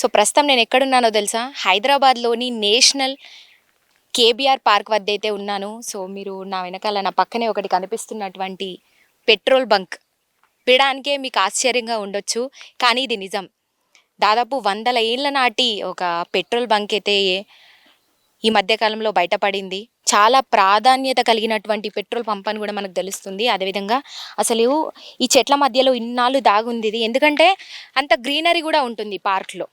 So ప్రస్తుతం నేను ఎక్కడున్నానో తెలుసా? హైదరాబాద్లోని నేషనల్ కేబీఆర్ పార్క్ వద్ద అయితే ఉన్నాను. సో మీరు నా వెనకాల నా పక్కనే ఒకటి కనిపిస్తున్నటువంటి పెట్రోల్ బంక్. వినడానికే మీకు ఆశ్చర్యంగా ఉండొచ్చు కానీ ఇది నిజం. దాదాపు వందల ఏళ్ళ నాటి ఒక పెట్రోల్ బంక్ అయితే ఈ మధ్యకాలంలో బయటపడింది. చాలా ప్రాధాన్యత కలిగినటువంటి పెట్రోల్ పంప్ అని కూడా మనకు తెలుస్తుంది. అదేవిధంగా అసలు ఈ చెట్ల మధ్యలో ఇన్నాళ్ళు దాగుంది ఇది. ఎందుకంటే అంత గ్రీనరీ కూడా ఉంటుంది పార్క్లో.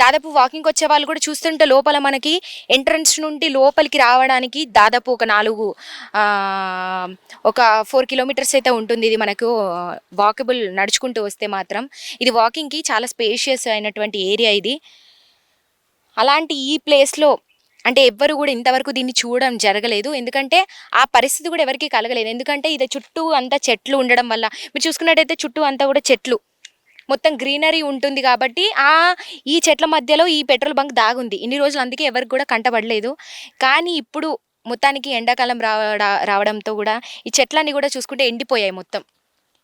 దాదాపు వాకింగ్ వచ్చే వాళ్ళు కూడా చూస్తుంటే లోపల మనకి ఎంట్రన్స్ నుండి లోపలికి రావడానికి దాదాపు ఒక నాలుగు ఒక ఫోర్ కిలోమీటర్స్ అయితే ఉంటుంది. ఇది మనకు వాకబుల్ నడుచుకుంటూ వస్తే మాత్రం. ఇది వాకింగ్కి చాలా స్పేషియస్ అయినటువంటి ఏరియా ఇది. అలాంటి ఈ ప్లేస్లో అంటే ఎవ్వరు కూడా ఇంతవరకు దీన్ని చూడడం జరగలేదు. ఎందుకంటే ఆ పరిస్థితి కూడా ఎవరికి కలగలేదు. ఎందుకంటే ఇది చుట్టూ అంతా చెట్లు ఉండడం వల్ల మీరు చూసుకున్నట్టయితే చుట్టూ అంతా కూడా చెట్లు. మొత్తం గ్రీనరీ ఉంటుంది కాబట్టి ఆ ఈ చెట్ల మధ్యలో ఈ పెట్రోల్ బంక్ దాగుంది. ఇన్ని రోజులు అందుకే ఎవరికి కూడా కంటపడలేదు కానీ ఇప్పుడు మొత్తానికి ఎండాకాలం రావడా రావడంతో కూడా ఈ చెట్లన్నీ కూడా చూసుకుంటే ఎండిపోయాయి మొత్తం.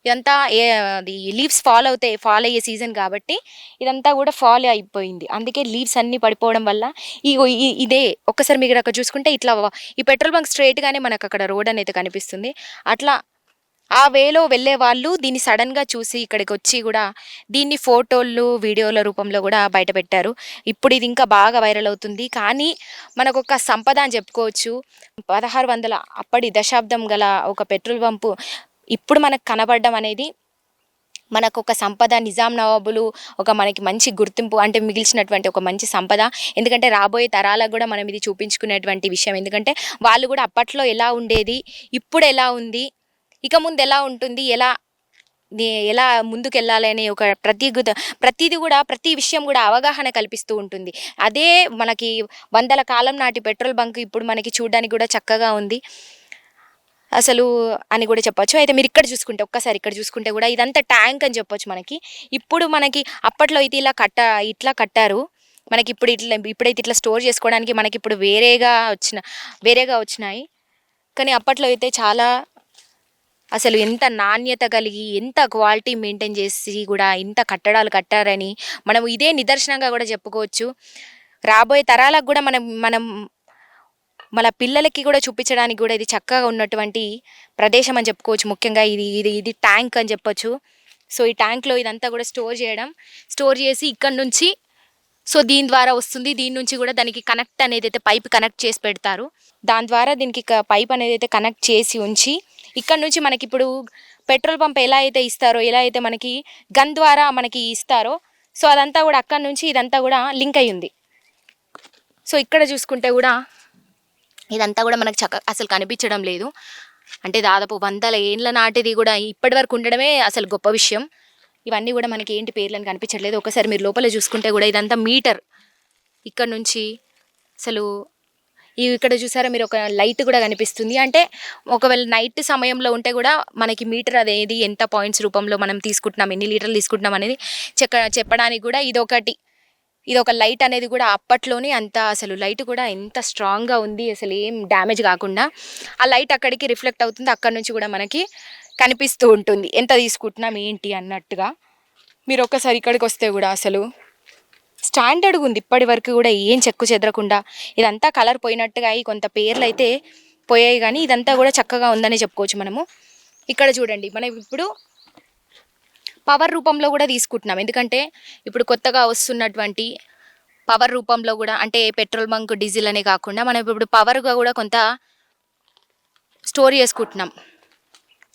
ఇదంతా ఏ అది లీవ్స్ ఫాల్ అవుతాయి ఫాల్ అయ్యే సీజన్ కాబట్టి ఇదంతా కూడా ఫాల్ అయిపోయింది. అందుకే లీవ్స్ అన్నీ పడిపోవడం వల్ల ఈ- ఇదే ఒక్కసారి మీరు అక్కడ చూసుకుంటే ఇట్లా ఈ పెట్రోల్ బంక్ స్ట్రైట్గానే మనకు అక్కడ రోడ్ అనేది కనిపిస్తుంది. అట్లా ఆ వేలో వెళ్ళే వాళ్ళు దీన్ని సడన్గా చూసి ఇక్కడికి వచ్చి కూడా దీన్ని ఫోటోలు వీడియోల రూపంలో కూడా బయట పెట్టారు. ఇప్పుడు ఇది ఇంకా బాగా వైరల్ అవుతుంది. కానీ మనకు ఒక సంపద అని చెప్పుకోవచ్చు. పదహారు వందల అప్పటి దశాబ్దం గల ఒక పెట్రోల్ పంపు ఇప్పుడు మనకు కనబడడం అనేది మనకు ఒక సంపద నిజాం నవాబులు ఒక మనకి మంచి గుర్తింపు అంటే మిగిల్చినటువంటి ఒక మంచి సంపద. ఎందుకంటే రాబోయే తరాలకు కూడా మనం ఇది చూపించుకునేటువంటి విషయం. ఎందుకంటే వాళ్ళు కూడా అప్పట్లో ఎలా ఉండేది ఇప్పుడు ఎలా ఉంది ఇక ముందు ఎలా ఉంటుంది? ఎలా ఎలా ముందుకెళ్ళాలనే ఒక ప్రతి ప్రతిది కూడా ప్రతి విషయం కూడా అవగాహన కల్పిస్తూ ఉంటుంది. అదే మనకి వందల కాలం నాటి పెట్రోల్ బంక్ ఇప్పుడు మనకి చూడడానికి కూడా చక్కగా ఉంది. అసలు అని కూడా చెప్పొచ్చు. అయితే మీరు ఇక్కడ చూసుకుంటే ఒక్కసారి ఇక్కడ చూసుకుంటే కూడా ఇదంతా ట్యాంక్ అని చెప్పొచ్చు మనకి. ఇప్పుడు మనకి అప్పట్లో అయితే ఇలా కట్ట ఇట్లా కట్టారు. మనకి ఇప్పుడు ఇట్లా ఇప్పుడైతే ఇట్లా స్టోర్ చేసుకోవడానికి మనకి ఇప్పుడు వేరేగా వచ్చిన వేరేగా వచ్చినాయి. కానీ అప్పట్లో అయితే చాలా అసలు ఎంత నాణ్యత కలిగి ఎంత క్వాలిటీ మెయింటైన్ చేసి కూడా ఇంత కట్టడాలు కట్టారని మనం ఇదే నిదర్శనంగా కూడా చెప్పుకోవచ్చు. రాబోయే తరాలకు కూడా మనం మనం మన పిల్లలకి కూడా చూపించడానికి కూడా ఇది చక్కగా ఉన్నటువంటి ప్రదేశం అని చెప్పుకోవచ్చు. ముఖ్యంగా ఇది ఇది ఇది ట్యాంక్ అని చెప్పొచ్చు. సో ఈ ట్యాంక్లో ఇదంతా కూడా స్టోర్ చేయడం స్టోర్ చేసి ఇక్కడ నుంచి సో దీని ద్వారా వస్తుంది. దీని నుంచి కూడా దానికి కనెక్ట్ అనేది అయితే పైప్ కనెక్ట్ చేసి పెడతారు. దాని ద్వారా దీనికి పైప్ అనేది అయితే కనెక్ట్ చేసి ఉంచి ఇక్కడ నుంచి మనకి ఇప్పుడు పెట్రోల్ పంప్ ఎలా అయితే ఇస్తారో ఎలా అయితే మనకి గన్ ద్వారా మనకి ఇస్తారో సో అదంతా కూడా అక్కడ నుంచి ఇదంతా కూడా లింక్ అయి ఉంది సో ఇక్కడ చూసుకుంటే కూడా ఇదంతా కూడా మనకు చక్క అసలు కనిపించడం లేదు. అంటే దాదాపు వందల ఏండ్ల నాటిది కూడా ఇప్పటి వరకు ఉండడమే అసలు గొప్ప విషయం. ఇవన్నీ కూడా మనకి ఏంటి పేర్లను కనిపించట్లేదు. ఒకసారి మీరు లోపల చూసుకుంటే కూడా ఇదంతా మీటర్. ఇక్కడ నుంచి అసలు ఇక్కడ చూసారా మీరు ఒక లైట్ కూడా కనిపిస్తుంది. అంటే ఒకవేళ నైట్ సమయంలో ఉంటే కూడా మనకి మీటర్ అనేది ఎంత పాయింట్స్ రూపంలో మనం తీసుకుంటున్నాం ఎన్ని లీటర్లు తీసుకుంటున్నాం అనేది చెక్క చెప్పడానికి కూడా ఇదొకటి. ఇది ఒక లైట్ అనేది కూడా అప్పట్లోనే అంత అసలు లైట్ కూడా ఎంత స్ట్రాంగ్గా ఉంది అసలు ఏం డ్యామేజ్ కాకుండా. ఆ లైట్ అక్కడికి రిఫ్లెక్ట్ అవుతుంది అక్కడ నుంచి కూడా మనకి కనిపిస్తూ ఉంటుంది. ఎంత తీసుకుంటున్నాం ఏంటి అన్నట్టుగా. మీరు ఒక్కసారి ఇక్కడికి వస్తే కూడా అసలు స్టాండర్డ్గా ఉంది. ఇప్పటి వరకు కూడా ఏం చెక్కు చెదరకుండా ఇదంతా కలర్ పోయినట్టుగా అయి కొంత పేర్లు అయితే పోయాయి కానీ ఇదంతా కూడా చక్కగా ఉందని చెప్పుకోవచ్చు మనము. ఇక్కడ చూడండి మనం ఇప్పుడు పవర్ రూపంలో కూడా తీసుకుంటున్నాం. ఎందుకంటే ఇప్పుడు కొత్తగా వస్తున్నటువంటి పవర్ రూపంలో కూడా అంటే పెట్రోల్ బంక్ డీజిల్ అనే కాకుండా మనం ఇప్పుడు పవర్గా కూడా కొంత స్టోర్ చేసుకుంటున్నాం.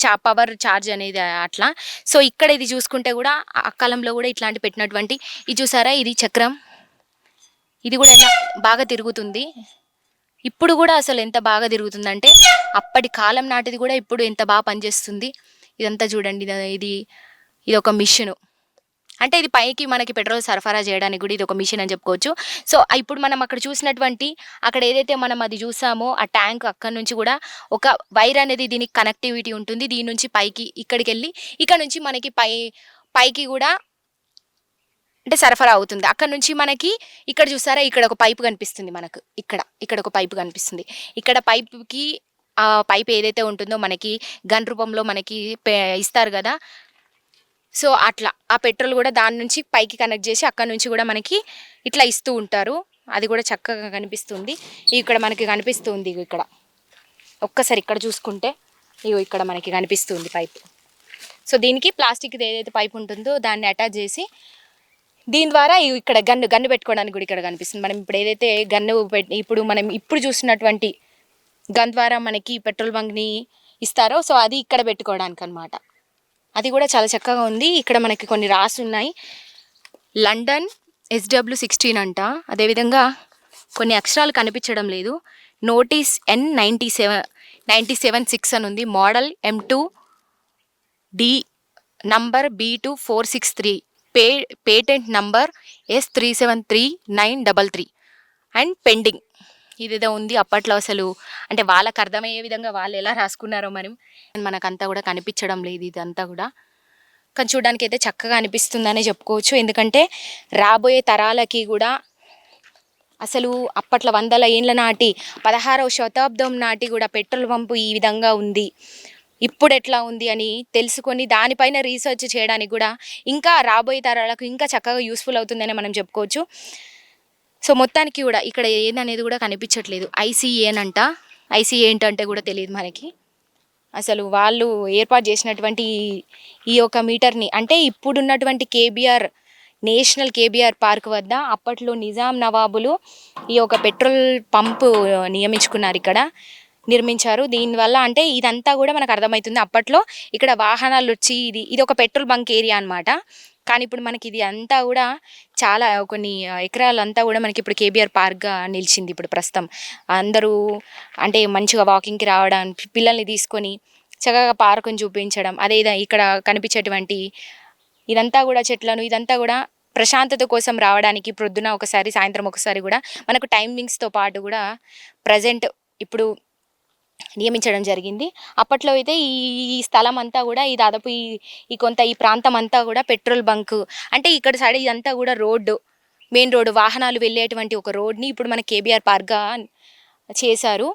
చా పవర్ ఛార్జ్ అనేది అట్లా. సో ఇక్కడ ఇది చూసుకుంటే కూడా ఆ కాలంలో కూడా ఇట్లాంటి పెట్టినటువంటి ఇది చూసారా? ఇది చక్రం. ఇది కూడా ఎలా బాగా తిరుగుతుంది. ఇప్పుడు కూడా అసలు ఎంత బాగా తిరుగుతుందంటే అప్పటి కాలం నాటిది కూడా ఇప్పుడు ఎంత బాగా పనిచేస్తుంది. ఇదంతా చూడండి ఇది ఇది ఒక మిషను. అంటే ఇది పైకి మనకి పెట్రోల్ సరఫరా చేయడానికి కూడా ఇది ఒక మిషన్ అని చెప్పుకోవచ్చు. సో ఇప్పుడు మనం అక్కడ చూసినటువంటి అక్కడ ఏదైతే మనం అది చూసామో ఆ ట్యాంక్ అక్కడ నుంచి కూడా ఒక వైర్ అనేది దీనికి కనెక్టివిటీ ఉంటుంది. దీని నుంచి పైకి ఇక్కడికి వెళ్ళి ఇక్కడ నుంచి మనకి పై పైకి కూడా అంటే సరఫరా అవుతుంది. అక్కడ నుంచి మనకి ఇక్కడ చూసారా ఇక్కడ ఒక పైపు కనిపిస్తుంది మనకు. ఇక్కడ ఇక్కడ ఒక పైపు కనిపిస్తుంది. ఇక్కడ పైపుకి ఆ పైప్ ఏదైతే ఉంటుందో మనకి గన్ రూపంలో మనకి పే- ఇస్తారు కదా సో అట్లా ఆ పెట్రోల్ కూడా దాని నుంచి పైకి కనెక్ట్ చేసి అక్కడ నుంచి కూడా మనకి ఇట్లా ఇస్తూ ఉంటారు. అది కూడా చక్కగా కనిపిస్తుంది. ఇక్కడ మనకి కనిపిస్తుంది ఇక్కడ. ఒక్కసారి ఇక్కడ చూసుకుంటే ఇగో ఇక్కడ మనకి కనిపిస్తుంది పైపు. సో దీనికి ప్లాస్టిక్ది ఏదైతే పైప్ ఉంటుందో దాన్ని అటాచ్ చేసి దీని ద్వారా ఇగో ఇక్కడ గన్ను గన్ను పెట్టుకోవడానికి కూడా ఇక్కడ కనిపిస్తుంది. మనం ఇప్పుడు ఏదైతే గన్ను ఇప్పుడు మనం ఇప్పుడు చూసినటువంటి గన్ ద్వారా మనకి పెట్రోల్ బంక్ని ఇస్తారో సో అది ఇక్కడ పెట్టుకోవడానికి అనమాట అది కూడా చాలా చక్కగా ఉంది. ఇక్కడ మనకి కొన్ని రాసి ఉన్నాయి. లండన్ ఎస్డబ్ల్యూ సిక్స్టీన్ అంట. అదేవిధంగా కొన్ని అక్షరాలు కనిపించడం లేదు. Notice N ninety seven ninety seven six అని ఉంది. Model M two D number B two four six three. Pay patent number S three seven three nine double three. And pending. ఇదేదో ఉంది అప్పట్లో అసలు. అంటే వాళ్ళకి అర్థమయ్యే విధంగా వాళ్ళు ఎలా రాసుకున్నారో మరి మనకంతా కూడా కనిపించడం లేదు ఇదంతా కూడా. కానీ చూడడానికి అయితే చక్కగా అనిపిస్తుందనే చెప్పుకోవచ్చు. ఎందుకంటే రాబోయే తరాలకి కూడా అసలు అప్పట్లో వందల ఏండ్ల నాటి పదహారవ శతాబ్దం నాటి కూడా పెట్రోల్ పంపు ఈ విధంగా ఉంది. ఇప్పుడు ఎట్లా ఉంది అని తెలుసుకొని దానిపైన రీసెర్చ్ చేయడానికి కూడా ఇంకా రాబోయే తరాలకు ఇంకా చక్కగా యూస్ఫుల్ అవుతుందని మనం చెప్పుకోవచ్చు. సో మొత్తానికి కూడా ఇక్కడ ఏందనేది కూడా కనిపించట్లేదు. ఐసీఏనంట అంట. ఐసీఏ ఏంటంటే కూడా తెలియదు మనకి. అసలు వాళ్ళు ఏర్పాటు చేసినటువంటి ఈ- యొక్క మీటర్ని అంటే ఇప్పుడున్నటువంటి కేబీఆర్ నేషనల్ కేబీఆర్ పార్క్ వద్ద అప్పట్లో నిజాం నవాబులు ఈ యొక్క పెట్రోల్ పంపు నియమించుకున్నారు ఇక్కడ నిర్మించారు. దీనివల్ల అంటే ఇదంతా కూడా మనకు అర్థమవుతుంది. అప్పట్లో ఇక్కడ వాహనాలు వచ్చి ఇది ఇది ఒక పెట్రోల్ బంక్ ఏరియా అనమాట కానీ ఇప్పుడు మనకి ఇది అంతా కూడా చాలా కొన్ని ఎకరాలంతా కూడా మనకి ఇప్పుడు కేబీఆర్ పార్క్గా నిలిచింది ఇప్పుడు ప్రస్తుతం. అందరూ అంటే మంచిగా వాకింగ్కి రావడం పిల్లల్ని తీసుకొని చక్కగా పార్కుని చూపించడం అదే ఇక్కడ కనిపించేటువంటి ఇదంతా కూడా చెట్లను ఇదంతా కూడా ప్రశాంతత కోసం రావడానికి ప్రొద్దున ఒకసారి సాయంత్రం ఒకసారి కూడా మనకు టైమింగ్స్తో పాటు కూడా ప్రజెంట్ ఇప్పుడు నియమించడం జరిగింది. అప్పట్లో అయితే ఈ ఈ స్థలం అంతా కూడా ఈ దాదాపు ఈ ఈ కొంత ఈ ప్రాంతం అంతా కూడా పెట్రోల్ బంక్. అంటే ఇక్కడ సైడ్ ఇదంతా కూడా రోడ్డు. Main road. వాహనాలు వెళ్ళేటువంటి ఒక రోడ్ని ఇప్పుడు మన కేబీఆర్ పార్క్గా చేశారు.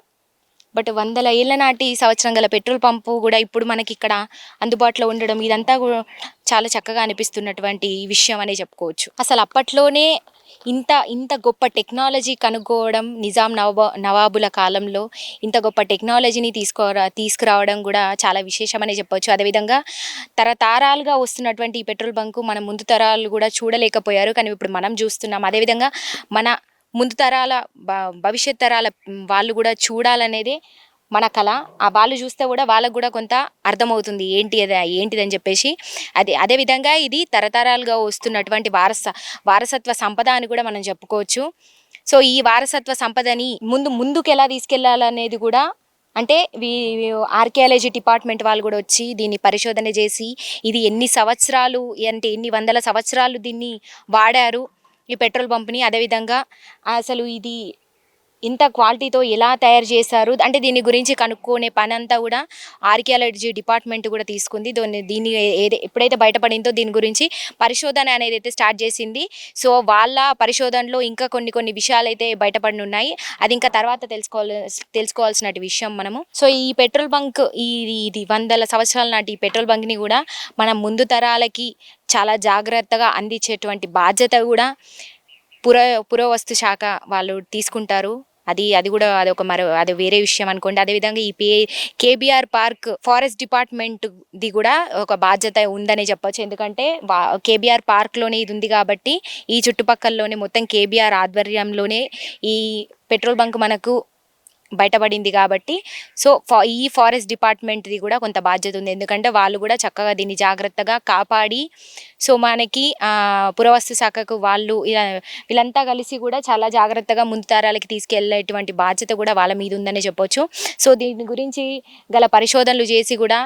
బట్ వందల ఏళ్ళ నాటి సంవత్సరం గల పెట్రోల్ పంపు కూడా ఇప్పుడు మనకి ఇక్కడ అందుబాటులో ఉండడం ఇదంతా కూడా చాలా చక్కగా అనిపిస్తున్నటువంటి విషయం అనే చెప్పుకోవచ్చు. అసలు అప్పట్లోనే ఇంత ఇంత గొప్ప టెక్నాలజీ కనుక్కోవడం నిజాం నవాబ నవాబుల కాలంలో ఇంత గొప్ప టెక్నాలజీని తీసుకోరా తీసుకురావడం కూడా చాలా విశేషమనే చెప్పవచ్చు అదేవిధంగా తరతరాలుగా వస్తున్నటువంటి ఈ పెట్రోల్ బంకు మన ముందు తరాలు కూడా చూడలేకపోయారు. కానీ ఇప్పుడు మనం చూస్తున్నాం. అదేవిధంగా మన ముందు తరాల భవిష్యత్ తరాల వాళ్ళు కూడా చూడాలనేదే మన కళ. ఆ వాళ్ళు చూస్తే కూడా వాళ్ళకు కూడా కొంత అర్థమవుతుంది ఏంటి అది ఏంటిదని చెప్పేసి. అదే అదేవిధంగా ఇది తరతరాలుగా వస్తున్నటువంటి వారస వారసత్వ సంపద అని కూడా మనం చెప్పుకోవచ్చు. సో ఈ వారసత్వ సంపదని ముందు ముందుకు ఎలా తీసుకెళ్ళాలనేది కూడా అంటే ఆర్కియాలజీ డిపార్ట్మెంట్ వాళ్ళు కూడా వచ్చి దీన్ని పరిశోధన చేసి ఇది ఎన్ని సంవత్సరాలు అంటే ఎన్ని వందల సంవత్సరాలు దీన్ని వాడారు. ఈ పెట్రోల్ పంప్ని. అదేవిధంగా అసలు ఇది ఇంత క్వాలిటీతో ఎలా తయారు చేశారు? అంటే దీని గురించి కనుక్కునే పని అంతా కూడా ఆర్కియాలజీ డిపార్ట్మెంట్ కూడా తీసుకుంది. దీన్ని దీన్ని ఏది ఎప్పుడైతే బయటపడిందో దీని గురించి పరిశోధన అనేది అయితే స్టార్ట్ చేసింది. సో వాళ్ళ పరిశోధనలో ఇంకా కొన్ని కొన్ని విషయాలు అయితే బయటపడి ఉన్నాయి అది ఇంకా తర్వాత తెలుసుకోవాలి తెలుసుకోవాల్సిన విషయం మనము. సో ఈ పెట్రోల్ బంక్ ఈ ఇది వందల సంవత్సరాల నాటి ఈ పెట్రోల్ బంక్ని కూడా మనం ముందు తరాలకి చాలా జాగ్రత్తగా అందించేటువంటి బాధ్యత కూడా పుర పురావస్తు శాఖ వాళ్ళు తీసుకుంటారు. అది అది కూడా అది ఒక మరో అది వేరే విషయం అనుకోండి. అదేవిధంగా ఈ పే కేబీఆర్ పార్క్ ఫారెస్ట్ డిపార్ట్మెంట్ ది కూడా ఒక బాధ్యత ఉందనే చెప్పొచ్చు. ఎందుకంటే వా కేబీఆర్ పార్క్లోనే ఇది ఉంది కాబట్టి ఈ చుట్టుపక్కలలోనే మొత్తం కేబీఆర్ ఆధ్వర్యంలోనే ఈ పెట్రోల్ బంక్ మనకు బయటపడింది కాబట్టి. సో ఫా ఈ ఫారెస్ట్ డిపార్ట్మెంట్ది కూడా కొంత బాధ్యత ఉంది. ఎందుకంటే వాళ్ళు కూడా చక్కగా దీన్ని జాగ్రత్తగా కాపాడి సో మనకి పురవస్తు శాఖకు వాళ్ళు ఇలా వీళ్ళంతా కలిసి కూడా చాలా జాగ్రత్తగా ముందు తరాలకి తీసుకెళ్ళేటువంటి బాధ్యత కూడా వాళ్ళ మీద ఉందనే చెప్పొచ్చు. సో దీని గురించి గల పరిశోధనలు చేసి కూడా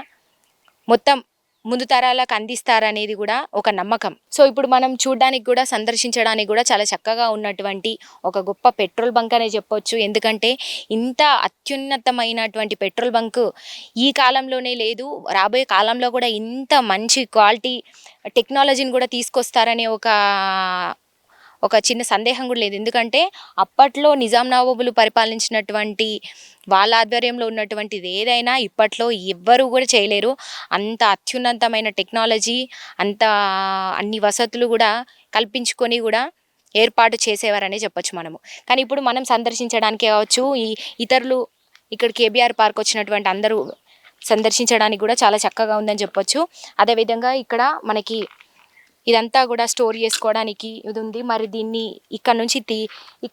మొత్తం ముందు తరాలకు అందిస్తారనేది కూడా ఒక నమ్మకం. సో ఇప్పుడు మనం చూడడానికి కూడా సందర్శించడానికి కూడా చాలా చక్కగా ఉన్నటువంటి ఒక గొప్ప పెట్రోల్ బంక్ అనే చెప్పొచ్చు. ఎందుకంటే ఇంత అత్యున్నతమైనటువంటి పెట్రోల్ బంక్ ఈ కాలంలోనే లేదు. రాబోయే కాలంలో కూడా ఇంత మంచి క్వాలిటీ టెక్నాలజీని కూడా తీసుకొస్తారనే ఒక ఒక చిన్న సందేహం కూడా లేదు. ఎందుకంటే అప్పట్లో నిజాం నవాబులు పరిపాలించినటువంటి వాళ్ళ ఆధ్వర్యంలో ఉన్నటువంటిది ఏదైనా ఇప్పట్లో ఎవ్వరూ కూడా చేయలేరు. అంత అత్యున్నతమైన టెక్నాలజీ అంత అన్ని వసతులు కూడా కల్పించుకొని కూడా ఏర్పాటు చేసేవారనే చెప్పొచ్చు మనము. కానీ ఇప్పుడు మనం సందర్శించడానికి కావచ్చు ఈ ఇతరులు ఇక్కడ కేబీఆర్ పార్క్ వచ్చినటువంటి అందరూ సందర్శించడానికి కూడా చాలా చక్కగా ఉందని చెప్పొచ్చు. అదేవిధంగా ఇక్కడ మనకి ఇదంతా కూడా స్టోర్ చేసుకోవడానికి ఇది ఉంది. మరి దీన్ని ఇక్కడ నుంచి తీ ఇక్కడ